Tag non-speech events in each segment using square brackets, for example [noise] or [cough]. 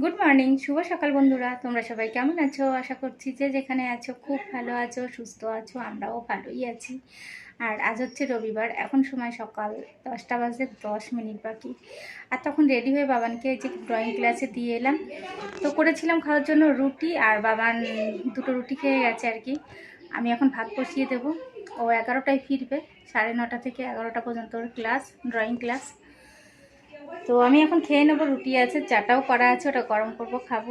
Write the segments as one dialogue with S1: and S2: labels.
S1: Good morning শুভ সকাল বন্ধুরা। তোমরা সবাই কেমন আছো? আশা করছি যে যেখানে আছো, খুব ভালো আছো, সুস্থ আছো, আমরাও ভালোই আছি। আর আজ হচ্ছে রবিবার, এখন সময় সকাল দশটা বাজে দশ মিনিট বাকি। আর তখন রেডি হয়ে বাবানকে যে ড্রয়িং ক্লাসে দিয়ে এলাম। তো করেছিলাম খাওয়ার জন্য রুটি, আর বাবান দুটো রুটি খেয়ে গেছে আর কি। আমি এখন ভাত বসিয়ে দেবো। ও এগারোটায় ফিরবে, সাড়ে নটা থেকে এগারোটা পর্যন্ত ক্লাস ড্রয়িং ক্লাস তো আমি এখন খেয়ে নেব, রুটি আছে, চাটাও করা আছে, ওটা গরম করব, খাব।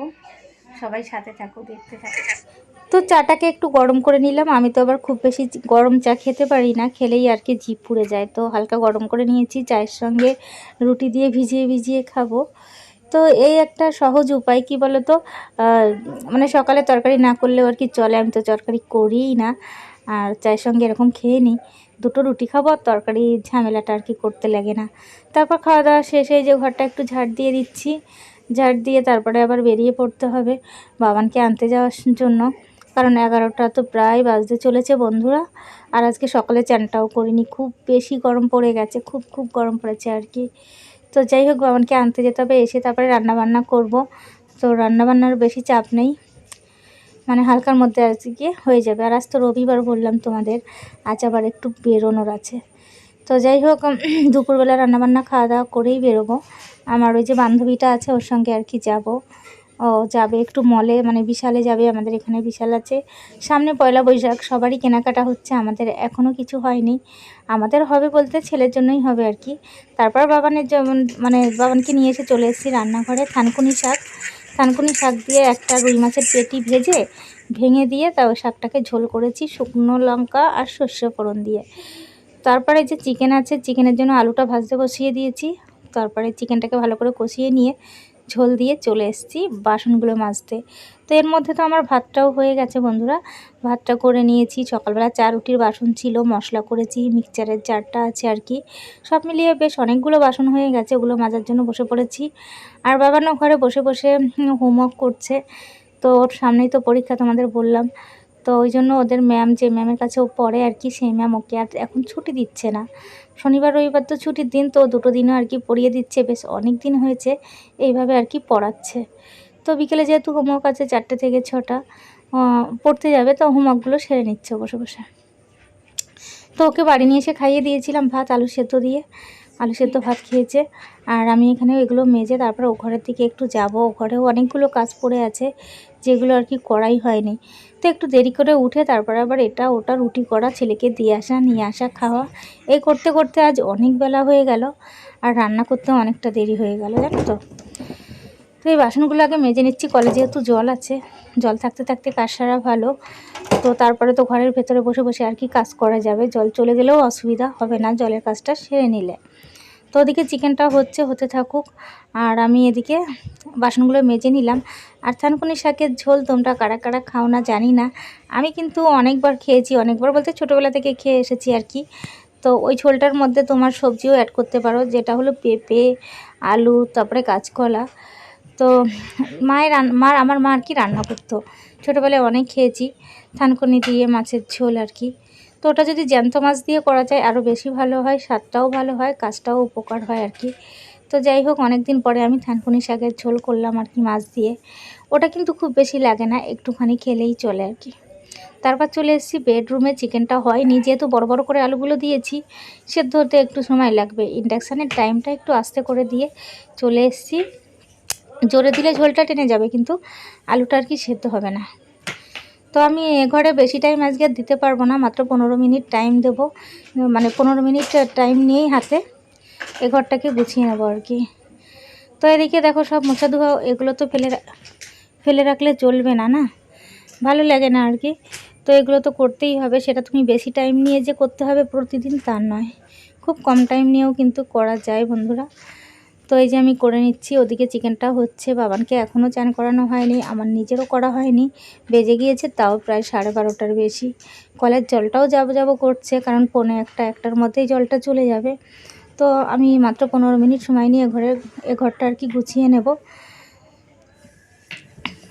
S1: সবাই সাথে থাকো, দেখতে থাকো। তো চাটাকে একটু গরম করে নিলাম। আমি তো আবার খুব বেশি গরম চা খেতে পারি না, খেলেই আর কি জিপ পুড়ে যায়। তো হালকা গরম করে নিয়েছি, চায়ের সঙ্গে রুটি দিয়ে ভিজিয়ে ভিজিয়ে খাব। তো এই একটা সহজ উপায়, কি বলো তো মানে সকালে তরকারি না করলেও আর কি চলে। আমি তো তরকারি করিই না, আর চায়ের সঙ্গে এরকম খেয়ে নিই। দুটো রুটি খাব আর তরকারি ঝামেলাটা আর কি করতে লাগে না। তারপর খাওয়া দাওয়া শেষে যে ঘরটা একটু ঝাড় দিয়ে দিচ্ছি। ঝাড় দিয়ে তারপরে আবার বেরিয়ে পড়তে হবে বাবানকে আনতে যাওয়ার জন্য। কারণ এগারোটা তো প্রায় বাজতে চলেছে বন্ধুরা। আর আজকে সকালে চানটাও করিনি, খুব বেশি গরম পড়ে গেছে, খুব খুব গরম পড়েছে আর কি। তো যাই হোক, বাবানকে আনতে যেতে হবে, এসে তারপরে রান্নাবান্না করব। তো রান্নাবান্নার বেশি চাপ নেই। মানে হালকার মধ্যে আর কি হয়ে যাবে। আর আজ তো রবিবার বললাম তোমাদের, আজ আবার একটু বেরোনোর আছে। তো যাই হোক [clears throat] দুপুরবেলা রান্নাবান্না খাওয়া দাওয়া করেই বেরোবো। আমার ওই যে বান্ধবীটা আছে, ওর সঙ্গে আর কি যাব। ও যাবে একটু মলে মানে বিশালে যাবে, আমাদের এখানে বিশাল আছে। সামনে পয়লা বৈশাখ, সবারই কেনাকাটা হচ্ছে, আমাদের এখনও কিছু হয়নি। আমাদের হবে বলতে ছেলের জন্যই হবে আর কি। তারপর বাবানের যেমন মানে বাবানকে নিয়ে এসে চলে এসেছি রান্নাঘরে, থানকুনি শাক। থানকুনি শাক দিয়ে একটা রুই মাছের পেটি ভেজে ভেঙে দিয়ে তা ওই শাকটাকে ঝোল করেছি শুকনো লঙ্কা আর সর্ষে ফোড়ন দিয়ে। তারপরে যে চিকেন আছে, চিকেনের জন্য আলুটা ভাজতে বসিয়ে দিয়েছি। তারপরে চিকেনটাকে ভালো করে কষিয়ে নিয়ে ঝোল দিয়ে চলে এসেছি বাসনগুলো মাজতে। তো এর মধ্যে তো আমার ভাতটাও হয়ে গেছে বন্ধুরা। ভাতটা করে নিয়েছি, সকালবেলা চার রুটির বাসন ছিল, মশলা করেছি, মিক্সচারের চারটা আছে আর কি। সব মিলিয়ে বেশ অনেকগুলো বাসন হয়ে গেছে, ওগুলো মাজার জন্য বসে পড়েছি। আর বাবানো ঘরে বসে বসে হোমওয়ার্ক করছে। তো ওর সামনেই তো পরীক্ষা তোমাদের বললাম। তো ওই জন্য ওদের ম্যাম, যে ম্যামের কাছে ও পড়ে আর কি, সেই ম্যাম ওকে আর এখন ছুটি দিচ্ছে না। শনিবার, রবিবার তো ছুটির দিন, তো দুটো দিনও আর কি পড়িয়ে দিচ্ছে। বেশ অনেক দিন হয়েছে এইভাবে আর কি পড়াচ্ছে। তো বিকেলে যেহেতু হোমওয়ার্ক আছে চারটে থেকে ছটা পড়তে যাবে, তো হোমওয়ার্কগুলো সেরে নিচ্ছে বসে বসে। তো ওকে বাড়ি নিয়ে এসে খাইয়ে দিয়েছিলাম ভাত, আলু সেদ্ধ দিয়ে। আলু সেদ্ধ ভাত খেয়েছে। আর আমি এখানে এগুলো মেজে তারপর ও ঘরের দিকে একটু যাব। ও ঘরেও অনেকগুলো কাজ পড়ে আছে, যেগুলো আর কি করাই হয়নি। তো একটু দেরি করে উঠে তারপর আবার এটা ওটা রুটি করা, ছেলেকে দিয়ে আসা, নিয়ে আসা, খাওয়া। এই করতে করতে আজ অনেক বেলা হয়ে গেল আর রান্না করতেও অনেকটা দেরি হয়ে গেল, জানো তো? তো এই বাসনগুলো আগে মেজে নিচ্ছি, কলে যেহেতু জল আছে। জল থাকতে থাকতে কাজ সারা ভালো। তো তারপরে তো ঘরের ভেতরে বসে বসে আর কি কাজ করা যাবে। জল চলে গেলেও অসুবিধা হবে না, জলের কাজটা সেরে নিলে। তো ওদিকে চিকেনটা হচ্ছে, হতে থাকুক। আর আমি এদিকে বাসনগুলো মেজে নিলাম। আর থানকুনি শাকের ঝোল তোমরা কারা কারা খাও না জানি না। আমি কিন্তু অনেকবার খেয়েছি, অনেকবার বলতে ছোটোবেলা থেকে খেয়ে এসেছি আর কি। তো ওই ঝোলটার মধ্যে তোমার সবজিও অ্যাড করতে পারো, যেটা হলো পেঁপে, আলু, তারপরে কাঁচকলা। তো মায়ের মার, আমার মা আর কি রান্না করতো। ছোটোবেলায় অনেক খেয়েছি, থানকুনি দিয়ে মাছের ঝোল আর কি। তো ওটা যদি জ্যান্ত মাছ দিয়ে করা যায় আরও বেশি ভালো হয়, স্বাদটাও ভালো হয়, কাজটাও উপকার হয় আর কি। তো যাই হোক অনেক দিন পরে আমি থানকুনি শাকের ঝোল করলাম আর কি মাছ দিয়ে। ওটা কিন্তু খুব বেশি লাগে না, একটুখানি খেলেই চলে আর কি। তারপর চলে এসেছি বেডরুমে চিকেনটা হয়নি, যেহেতু বড় বড় করে আলুগুলো দিয়েছি, সেদ্ধ হতে একটু সময় লাগবে। ইন্ডাকশানের টাইমটা একটু আস্তে করে দিয়ে চলে এসেছি। জোরে দিলে ঝোলটা টেনে যাবে, কিন্তু আলুটা আর কি সেদ্ধ হবে না। তো আমি এ ঘরে বেশি টাইম আজকে দিতে পারব না, মাত্র পনেরো মিনিট টাইম দেব। মানে পনেরো মিনিট টাইম নিয়েই হাতে এ ঘরটাকে গুছিয়ে নেব আর কি। তো এদিকে দেখো সব মশা ধোয়া, এগুলো তো ফেলে ফেলে রাখলে চলবে না না? ভালো লাগে না আর কি। তো এগুলো তো করতেই হবে, সেটা তুমি বেশি টাইম নিয়ে যে করতে হবে প্রতিদিন তা নয়। খুব কম টাইম নিয়েও কিন্তু করা যায় বন্ধুরা। তো এই যে আমি করে নিচ্ছি, ওদিকে চিকেনটা হচ্ছে বাবানকে এখনও চান করানো হয়নি, আমার নিজেরও করা হয়নি, বেজে গিয়েছে তাও প্রায় সাড়ে বারোটার বেশি। কলের জলটাও যাব যাব করছে, কারণ পনে একটা একটার মধ্যেই জলটা চলে যাবে। তো আমি মাত্র পনেরো মিনিট সময় নিয়ে ঘরে এ ঘরটা আর কি গুছিয়ে নেব।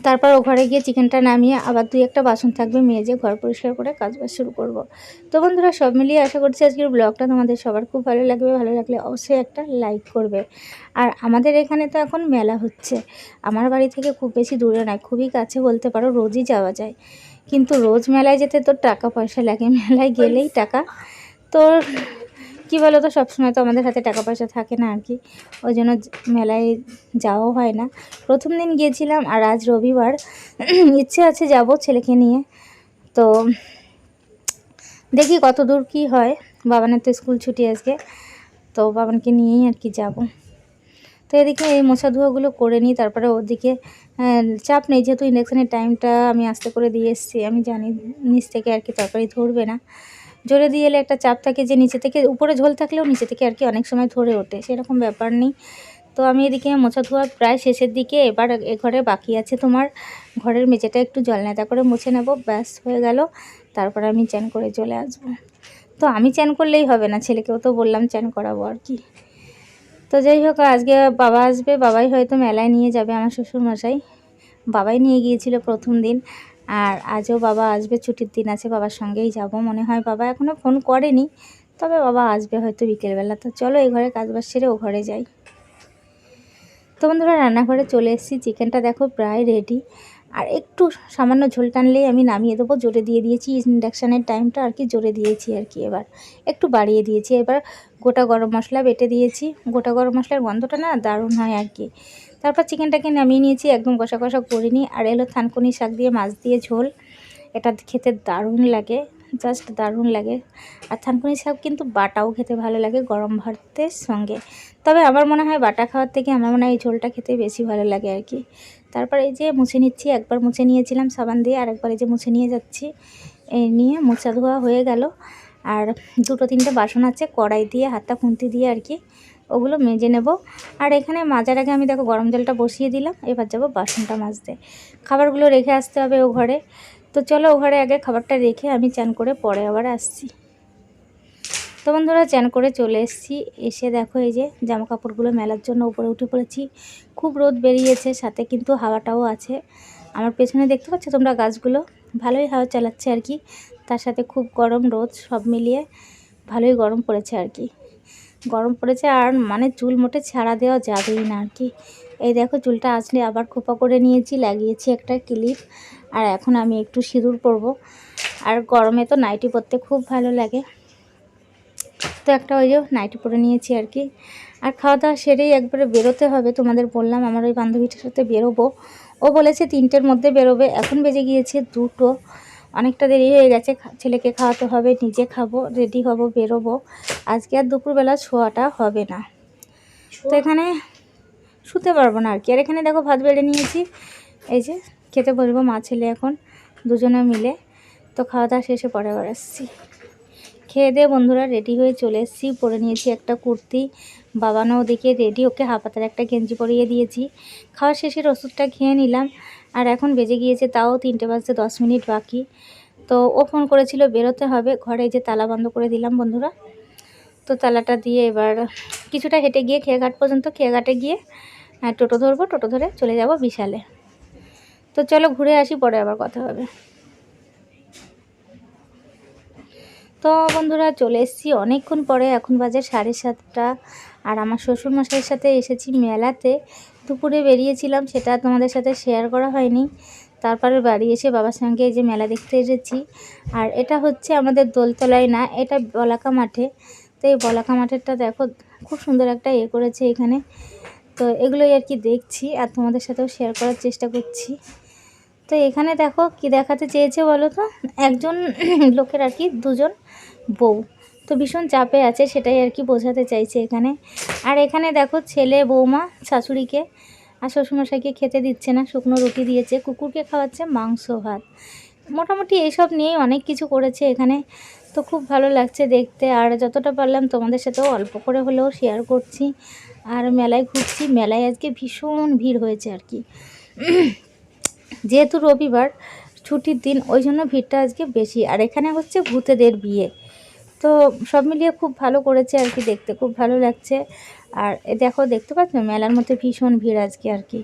S1: তারপর ও ঘরে গিয়ে চিকেনটা নামিয়ে আবার দুই একটা বাসন থাকবে মেজে ঘর পরিষ্কার করে কাজ বাজ শুরু করব। তো বন্ধুরা, সব মিলিয়ে আশা করছি আজকের ব্লগটা তোমাদের সবার খুব ভালো লাগবে। ভালো লাগলে অবশ্যই একটা লাইক করবে। আর আমাদের এখানে তো এখন মেলা হচ্ছে। আমার বাড়ি থেকে খুব বেশি দূরে নয়, খুবই কাছে বলতে পারো রোজই যাওয়া যায়। কিন্তু রোজ মেলায় যেতে তোর টাকা পয়সা লাগে। মেলায় গেলেই টাকা। তোর কী বলো তো, সবসময় তো আমাদের হাতে টাকা পয়সা থাকে না আর কি। ওই জন্য মেলায় যাওয়াও হয় না। প্রথম দিন গিয়েছিলাম আর আজ রবিবার। [clears throat] ইচ্ছে আছে যাব ছেলেকে নিয়ে। তো দেখি কত দূর কী হয়। বাবানের তো স্কুল ছুটি আজকে। তো বাবানকে নিয়েই আর কি যাব। তো এদিকে এই মশা ধোয়াগুলো করে নিই, তারপরে ওদিকে চাপ নেই যেহেতু ইন্ডাকশানের টাইমটা আমি আস্তে করে দিয়ে এসেছি। আমি জানি নিচ থেকে আর কি তরকারি ধরবে না। জোরে দিয়ে এলে একটা চাপ থাকে যে নিচে থেকে উপরে ঝোল থাকলেও নিচে থেকে আর কি অনেক সময় ধরে ওঠে, সেরকম ব্যাপার নেই। তো আমি এদিকে মোছা ধোয়া প্রায় শেষের দিকে, এবার এ ঘরে বাকি আছে তোমার। ঘরের মেঝেটা একটু জল নেতা করে মুছে নেব, ব্যাস হয়ে গেল। তারপর আমি চ্যান করে চলে আসব। তো আমি চ্যান করলেই হবে না, ছেলেকেও তো বললাম চ্যান করাবো আর কি। তো যাই হোক, আজকে বাবা আসবে, বাবাই হয়তো মেলায় নিয়ে যাবে আমার শ্বশুরমশাই। বাবাই নিয়ে গিয়েছিল প্রথম দিন। আর আজও বাবা আসবে, ছুটির দিন আছে, বাবার সঙ্গেই যাব। মনে হয় বাবা এখনও ফোন করেনি, তবে বাবা আসবে হয়তো বিকেলবেলা। তো চলো এই ঘরে কাজবাজ সেরে ও ঘরে যাই। তো বন্ধুরা, রান্নাঘরে চলে এসেছি। চিকেনটা দেখো প্রায় রেডি আর একটু সামান্য ঝোল টানলেই আমি নামিয়ে দেবো। জোরে দিয়ে দিয়েছি, ইন্ডাকশানের টাইমটা আর কি জোরে দিয়েছি আর কি এবার। একটু বাড়িয়ে দিয়েছি। এবার গোটা গরম মশলা বেটে দিয়েছি। গোটা গরম মশলার গন্ধটা না দারুণ হয় আর কি। তারপর চিকেনটাকে নামিয়ে নিয়েছি, একদম কষা কষা করিনি। আর এলো থানকুনি শাক দিয়ে, মাছ দিয়ে ঝোল। এটা খেতে দারুণ লাগে জাস্ট দারুণ লাগে। আর থানকুনি শাক কিন্তু বাটাও খেতে ভালো লাগে, গরম ভাতের সঙ্গে। তবে আমার মনে হয় বাটা খাওয়ার থেকে আমার মনে হয় এই ঝোলটা খেতে বেশি ভালো লাগে আর কি। তারপর এই যে মুছে নিচ্ছি, একবার মুছে নিয়েছিলাম সাবান দিয়ে, আর একবার এই যে মুছে নিয়ে যাচ্ছি এই নিয়ে মোছা ধোয়া হয়ে গেল। আর দুটো তিনটে বাসন আছে, কড়াই দিয়ে হাতটা খুন্তি দিয়ে আর কি। ওগুলো মেজে নেব। আর এখানে মাজার আগে আমি দেখো গরম জলটা বসিয়ে দিলাম, এবার যাব বাসনটা মাজতে। খাবারগুলো রেখে আসতে হবে ও ঘরে। তো চলো ও ঘরে আগে খাবারটা রেখে আমি চান করে পরে আবার আসছি। তো বন্ধুরা, চান করে চলে এসেছি। এসে দেখো এই যে জামা কাপড়গুলো মেলার জন্য উপরে উঠে পড়েছি। খুব রোদ বেরিয়েছে, সাথে কিন্তু হাওয়াটাও আছে। আমার পেছনে দেখতে পাচ্ছ তোমরা গাছগুলো? ভালোই হাওয়া চালাচ্ছে আর কি। তার সাথে খুব গরম রোদ সব মিলিয়ে ভালোই গরম পড়েছে আর কি। গরম পড়েছে আর মানে চুল মোটে ছাড়া দেওয়া যাবেই না আর কি। এই দেখো চুলটা আসলে আবার খোপা করে নিয়েছি, লাগিয়েছি একটা ক্লিপ আর এখন আমি একটু সিঁদুর পরব। আর গরমে তো নাইটি পরতে খুব ভালো লাগে। তো একটা ওই যে নাইটি পরে নিয়েছি আর কি। আর খাওয়া দাওয়া সেরেই একবারে বেরোতে হবে, তোমাদের বললাম আমার ওই বান্ধবীটার সাথে বেরোবো। ও বলেছে তিনটের মধ্যে বেরোবে, এখন বেজে গিয়েছে দুটো। অনেকটা দেরি হয়ে গেছে ছেলেকে খাওয়াতে হবে নিজে খাব রেডি হব বেরোবো। আজকে আর দুপুরবেলা ছোঁয়াটা হবে না। তো এখানে শুতে পারব না আর কি। আর এখানে দেখো ভাত বেড়ে নিয়েছি। এই যে খেতে বসবো মা ছেলে এখন দুজনে মিলে। তো খাওয়া দাওয়া শেষে পরে আবার আসছি। খেয়ে দিয়ে বন্ধুরা রেডি হয়ে চলে এসেছি। পরে নিয়েছি একটা কুর্তি। বাবানো ওদিকে রেডি। ওকে হাফাতার একটা গেঞ্জি পরিয়ে দিয়েছি। খাওয়া শেষের ওষুধটা খেয়ে নিলাম। আর এখন বেজে গিয়েছে তাও তিনটে বাজতে দশ মিনিট বাকি। তো ও ফোন করেছিল বেরোতে হবে। ঘরে যে তালা বন্ধ করে দিলাম বন্ধুরা। তো তালাটা দিয়ে এবার কিছুটা হেঁটে গিয়ে খেয়াঘাট পর্যন্ত খেয়াঘাটে গিয়ে আহ, টোটো ধরবো টোটো ধরে চলে যাব বিশালে। তো চলো ঘুরে আসি পরে আবার কথা হবে। তো বন্ধুরা চলে এসেছি অনেকক্ষণ পরে এখন বাজে সাড়ে সাতটা। আর আমার শ্বশুরমশাইয়ের সাথে এসেছি মেলাতে। দুপুরে বেরিয়েছিলাম, সেটা তোমাদের সাথে শেয়ার করা হয়নি। তারপরে বাড়ি এসে বাবার সঙ্গে এই যে মেলা দেখতে এসেছি। আর এটা হচ্ছে আমাদের দোলতলায় না, এটা বলাকা মাঠে। তো এই বলাকা মাঠেরটা দেখো, খুব সুন্দর একটা ইয়ে করেছে এখানে। তো এগুলোই আর কি দেখছি আর তোমাদের সাথেও শেয়ার করার চেষ্টা করছি। তো এখানে দেখো, কি দেখাতে চেয়েছে বলো তো? একজন [clears throat] লোকের আর কি, দুজন বউ। তো ভীষণ চাপে আছে, সেটাই আর কি বোঝাতে চাইছে এখানে। আর এখানে দেখো ছেলে বৌমা শাশুড়িকে, আর শ্বশুরমশাইকে খেতে দিচ্ছে না, শুকনো রুটি দিয়েছে, কুকুরকে খাওয়াচ্ছে মাংস, ভাত। মোটামুটি এইসব নিয়েই অনেক কিছু করেছে এখানে। তো খুব ভালো লাগছে দেখতে, আর যতটা পারলাম তোমাদের সাথেও অল্প করে হলেও শেয়ার করছি। আর মেলায় ঘুরছি, মেলায় আজকে ভীষণ ভিড় হয়েছে আর কি। যেহেতু রবিবার, ছুটির দিন, ওই জন্য ভিড়টা আজকে বেশি। আর এখানে হচ্ছে ভূতেদের বিয়ে। তো সব মিলিয়ে খুব ভালো করেছে আর কি দেখতে, খুব ভালো লাগছে। আর দেখো, দেখতে পাচ্ছ? মেলার মধ্যে ভীষণ ভিড় আজকে আর কি।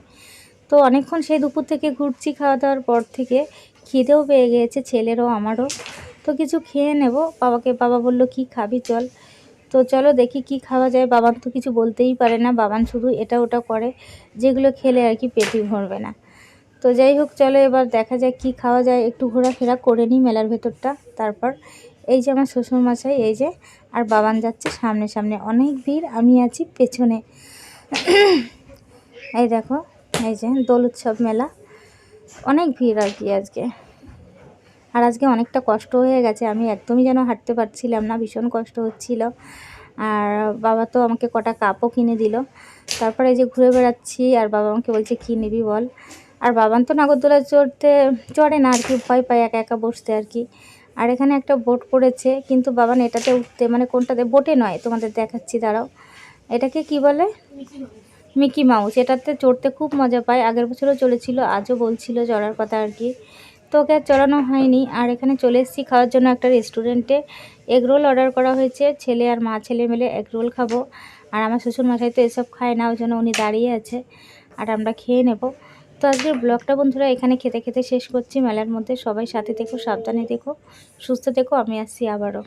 S1: তো অনেকক্ষণ সেই দুপুর থেকে ঘুরছি খাওয়া দাওয়ার পর থেকে। খিদেও পেয়ে গিয়েছে, ছেলেরও, আমারও। তো কিছু খেয়ে নেব। বাবাকে, বাবা বলল, কি খাবি চল। তো চলো দেখি কি খাওয়া যায়। বাবান তো কিছু বলতেই পারে না। বাবান শুধু এটা ওটা করে, যেগুলো খেলে আর কি পেটই ভরবে না। তো যাই হোক, চলো এবার দেখা যায় কি খাওয়া যায়। একটু ঘোরাফেরা করে নিই মেলার ভেতরটা। তারপর এই যে আমার শ্বশুর মশাই এই যে আর বাবান যাচ্ছে সামনে সামনে। অনেক ভিড়, আমি আছি পেছনে। এই দেখো, এই যে দোল উৎসব মেলা। অনেক ভিড় আর কি আজকে। আর আজকে অনেকটা কষ্ট হয়ে গেছে, আমি একদমই যেন হাঁটতে পারছিলাম না, ভীষণ কষ্ট হচ্ছিল। আর বাবা তো আমাকে কটা কাপও কিনে দিল। তারপরে এই যে ঘুরে বেড়াচ্ছি, আর বাবা আমাকে বলছে, কী নিবি বল? আর বাবান তো নাগরদোলা চড়তে, চড়ে না আর কি, ভয় পায়, একা একা বসতে আর কি। আর এখানে একটা বোট করেছে কিন্তু বাবান এটাতে উঠতে মানে কোনটাতে? বোটে নয়, তোমাদের দেখাচ্ছি, দাঁড়াও। এটাকে কি বলে? মিকি মাউস, এটাতে চড়তে খুব মজা পায়। আগের বছরও চলেছিল, আজও বলছিল চড়ার কথা আর কি। তো ওকে আর চড়ানো হয়নি। আর এখানে চলে এসেছি খাওয়ার জন্য একটা রেস্টুরেন্টে এগরোল অর্ডার করা হয়েছে, ছেলে আর মা, ছেলে মিলে এগরোল খাব। আর আমার শ্বশুর মশাই তো এসব খায় না, ওই জন্য উনি দাঁড়িয়ে আছে। আর আমরা খেয়ে নেব। আজকের ব্লগটা বন্ধুরা এখানে খেতে খেতে শেষ করছি। মেলার মধ্যে সবাই সাথে দেখো সাবধানে দেখো সুস্থ দেখো আমি আসছি আবারও।